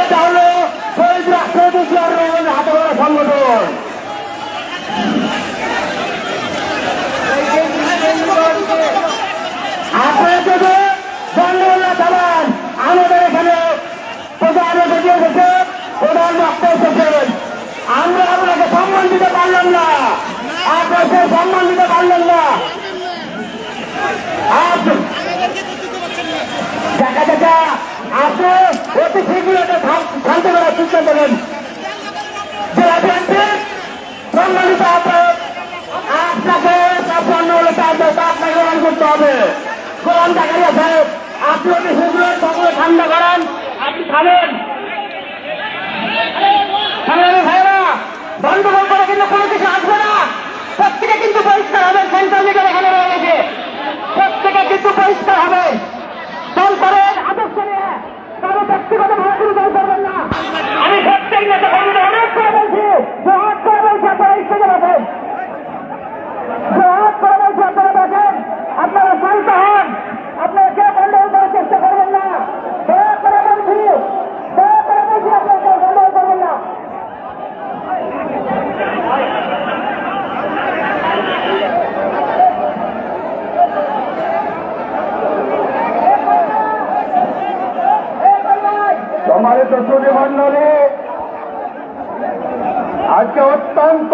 এটা হলো শহীদ রাষ্ট্রপতি জিয়ার রহমানের হাতে করা সংগঠন। আপনারা যদি জঙ্গলা থামান আমাদের এখানে প্রধান অতিথি এসেছে, প্রধান বক্তা এসেছেন আমরা আপনাকে সম্মান দিতে পারলাম না। দেখা দেখা বিএনপির সম্মানিত আপনাকে সম্পন্ন হলে আপনাকে গ্রহণ করতে হবে। গোলাম জাকারিয়া সাহেব আপনি হুজুরের সকলে ঠান্ডা করেন, আপনি খাবেন। ভাইরা কিন্তু কোনো কিছু আসবে না। প্রত্যেকে কিন্তু পরিষ্কার হবে সেন্ট্রাল লিগের এখানে রয়ে গেছে। প্রত্যেকে কিন্তু পরিষ্কার হবে। আদর্শ নিয়ে কারও ব্যক্তিগত ভাবে শুরু দল করবেন না আমি প্রত্যেক নেতা কর্মীদের অনেক করে বলছি জহাদ করে বলছি আপনারা স্টেজে বসেন জহাদ করে বলছি আপনারা বসেন আপনারা শান্ত হন আপনারা কেউ গন্ডগোল করার চেষ্টা করবেন না দয়া করে বলছি দয়া করে বলছি আপনারা কেউ গন্ডগোল করবেন না সম্মানিত সুদী মন্ডলী আজকে অত্যন্ত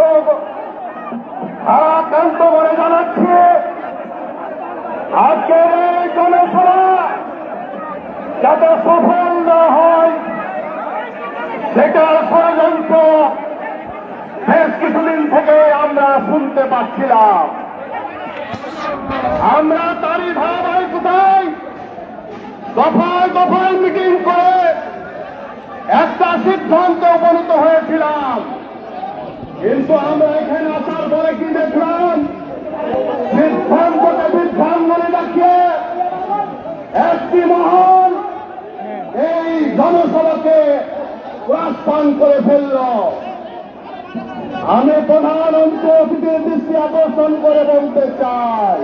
আক্রান্ত বলে জানাচ্ছি, আজকের এই জনসভা যাতে সফল না হয়, সেটার ষড়যন্ত্র বেশ কিছুদিন থেকে আমরা শুনতে পাচ্ছিলাম। আমরা তারই ধারাবাহিকতায় দফায় দফায় মিটিং করে একটা সিদ্ধান্তে উপনীত হয়েছিলাম। কিন্তু আমরা এখানে আসার পরে কি দেখলাম? সিদ্ধান্তকে বিভ্রাঙ্গনে দেখিয়ে একটি মহল এই জনসভাকে প্রস্থান করে ফেলল। আমি প্রধানমন্ত্রী অতিথির দৃষ্টি আকর্ষণ করে বলতে চাই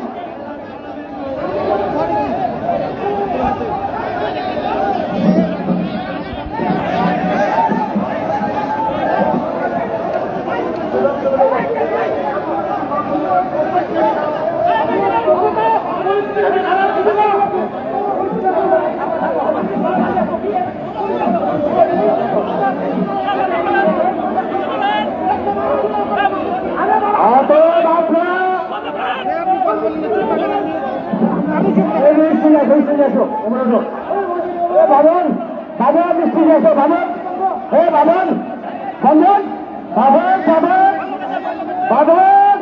অতএব আপনারা এই মিষ্টি আসো এ বাবন বাবন মিষ্টি আসো বাবন হে বাবন বাবন বাবন বাবন বাবন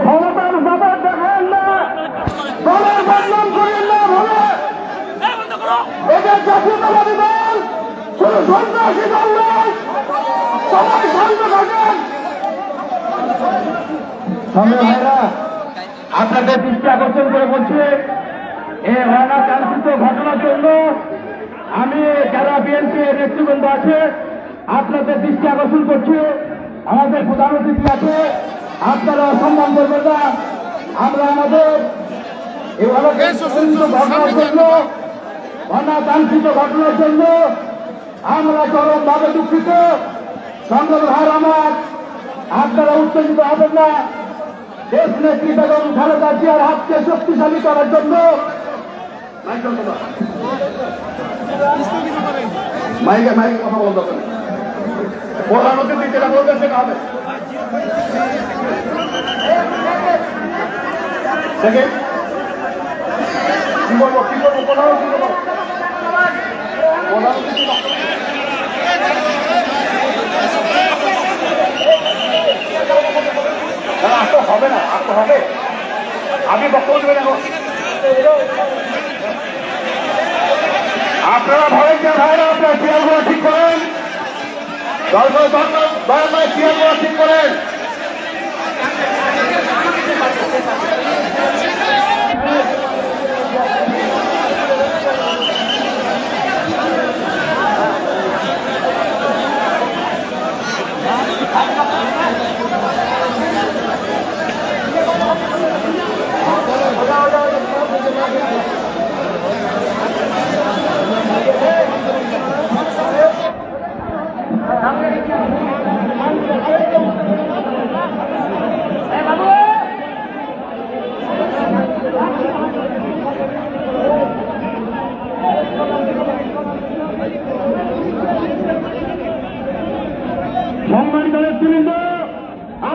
ক্ষমতার এটা জাতীয়তাবাদী দল শুধু সন্ত্রাসী দল নয় সবাই শান্ত থাকেন। সামনে ভাইরা আপনাদের দৃষ্টি আকর্ষণ করে বলছি এই অনাকাঙ্ক্ষিত ঘটনার জন্য। আমি যারা বিএনপি নেতৃবৃন্দ আছে আপনাদের দৃষ্টি আকর্ষণ করছি। আমাদের প্রধান অতিথি আছে আপনারা সম্মান করবেন না। আমরা আমাদের ঘটনার জন্য অনাকাঙ্ক্ষিত ঘটনার জন্য আমরা চরমভাবে দুঃখিত। সংগ্রাম ভাই আমার। আপনারা উত্তেজিত হবেন না। দেশ নেত্রী বেগম খালেদা জিয়ার হাতকে শক্তিশালী করার জন্য মাইকে মাইকে কি বলব কি না, আর হবে না, আর তো হবে। আমি বক্তব্য দেবেন এখন আপনারা ভলেন্টিয়ার ভাইরা আপনার চেয়ারগুলো ঠিক করেন। দল করে দল করে দয়া করে চেয়ারগুলো ঠিক করেন।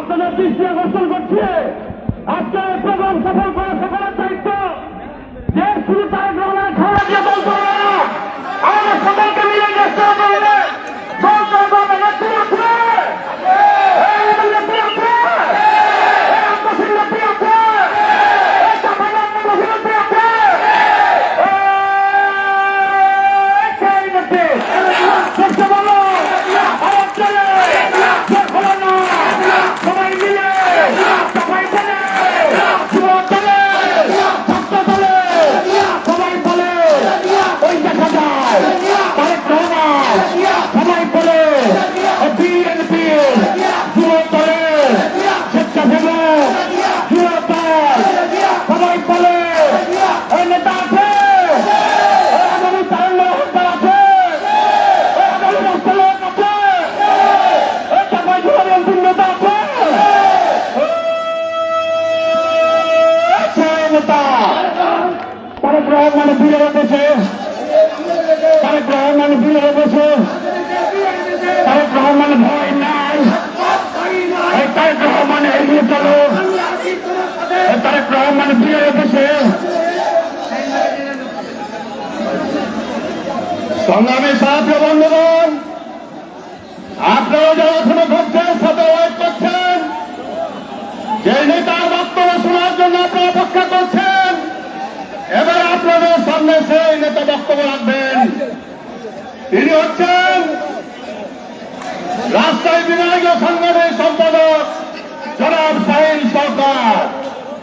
আপনাদের দৃষ্টি আকর্ষণ করছে। আজকে প্রোগ্রাম সফল করা সকলের দায়িত্ব। দেশ শুরু তার গ্রহণের খারাপ রহমান ফিরে এসেছে তারেক রহমান ফিরে এসেছে তারেক রহমান ভয় নাই। তারেক রহমান এগিয়ে চলো তারেক রহমান ফিরে এসেছে সংগ্রামী সাহায্য বন্ধুগণ, আপনারা যারা এখনও ঘুরছেন সাথে ওয়েট করছেন যে নেতার বক্তব্য শোনার জন্য আপনারা অপেক্ষা করছেন তিনি হচ্ছেন রাজশাহী বিভাগীয় সংগঠনের সম্পাদক জনাব সাহিল সরকার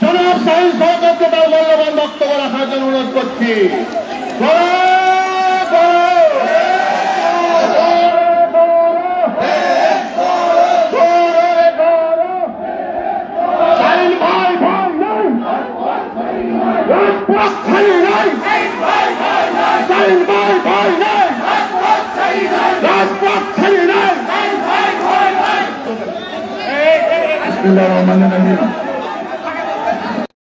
জনাব সাহিল সরকারকে তার মূল্যবান বক্তব্য রাখার জন্য অনুরোধ করছি গৌরব, গৌরব, গৌরব, গৌরব। সাহিল ভাই ভাই নাই রাজপথ ছাড়ি নাই।